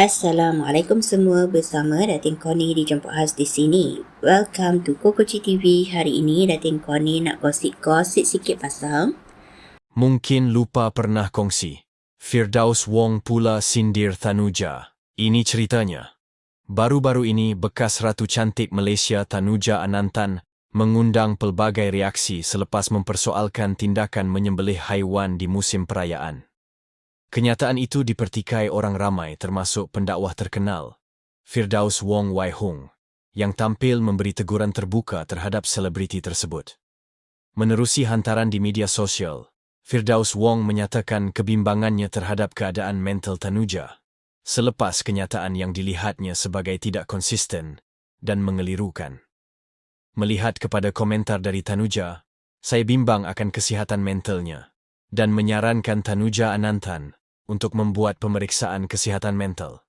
Assalamualaikum semua bersama Datin Koni di Jemput Khas di sini. Welcome to Kokoci TV. Hari ini Datin Koni nak gosip-gosip sikit pasal Mungkin lupa pernah kongsi. Firdaus Wong pula sindir Tanuja. Ini ceritanya. Baru-baru ini bekas Ratu Cantik Malaysia Tanuja Anantan mengundang pelbagai reaksi selepas mempersoalkan tindakan menyembelih haiwan di musim perayaan. Kenyataan itu dipertikai orang ramai termasuk pendakwah terkenal, Firdaus Wong Wai Hung, yang tampil memberi teguran terbuka terhadap selebriti tersebut. Menerusi hantaran di media sosial, Firdaus Wong menyatakan kebimbangannya terhadap keadaan mental Tanuja selepas kenyataan yang dilihatnya sebagai tidak konsisten dan mengelirukan. Melihat kepada komentar dari Tanuja, saya bimbang akan kesihatan mentalnya dan menyarankan Tanuja Anantan untuk membuat pemeriksaan kesihatan mental.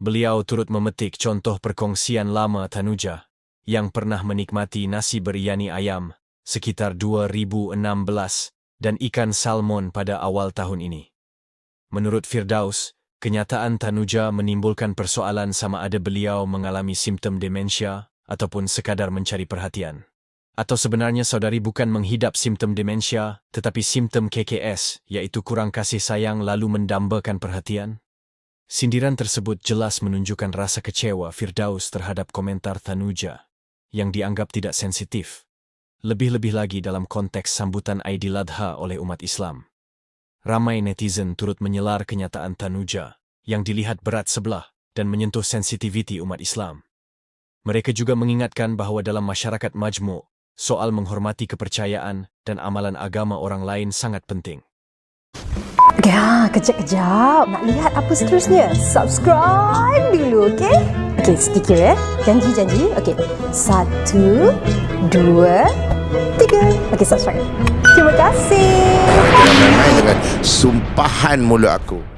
Beliau turut memetik contoh perkongsian lama Tanuja yang pernah menikmati nasi beriani ayam sekitar 2016 dan ikan salmon pada awal tahun ini. Menurut Firdaus, kenyataan Tanuja menimbulkan persoalan sama ada beliau mengalami simptom demensia ataupun sekadar mencari perhatian. Atau sebenarnya saudari bukan menghidap simptom demensia, tetapi simptom KKS, iaitu kurang kasih sayang lalu mendambakan perhatian? Sindiran tersebut jelas menunjukkan rasa kecewa Firdaus terhadap komentar Tanuja yang dianggap tidak sensitif. Lebih-lebih lagi dalam konteks sambutan Aidiladha oleh umat Islam. Ramai netizen turut menyelar kenyataan Tanuja yang dilihat berat sebelah dan menyentuh sensitiviti umat Islam. Mereka juga mengingatkan bahawa dalam masyarakat majmuk, soal menghormati kepercayaan dan amalan agama orang lain sangat penting. Ya, kejap-kejap. Nak lihat apa seterusnya? Subscribe dulu, okey? Okey, sedikit ya. Janji-janji. Okey. Satu, dua, tiga. Okey, subscribe. Terima kasih. Dengan sumpahan mulut aku.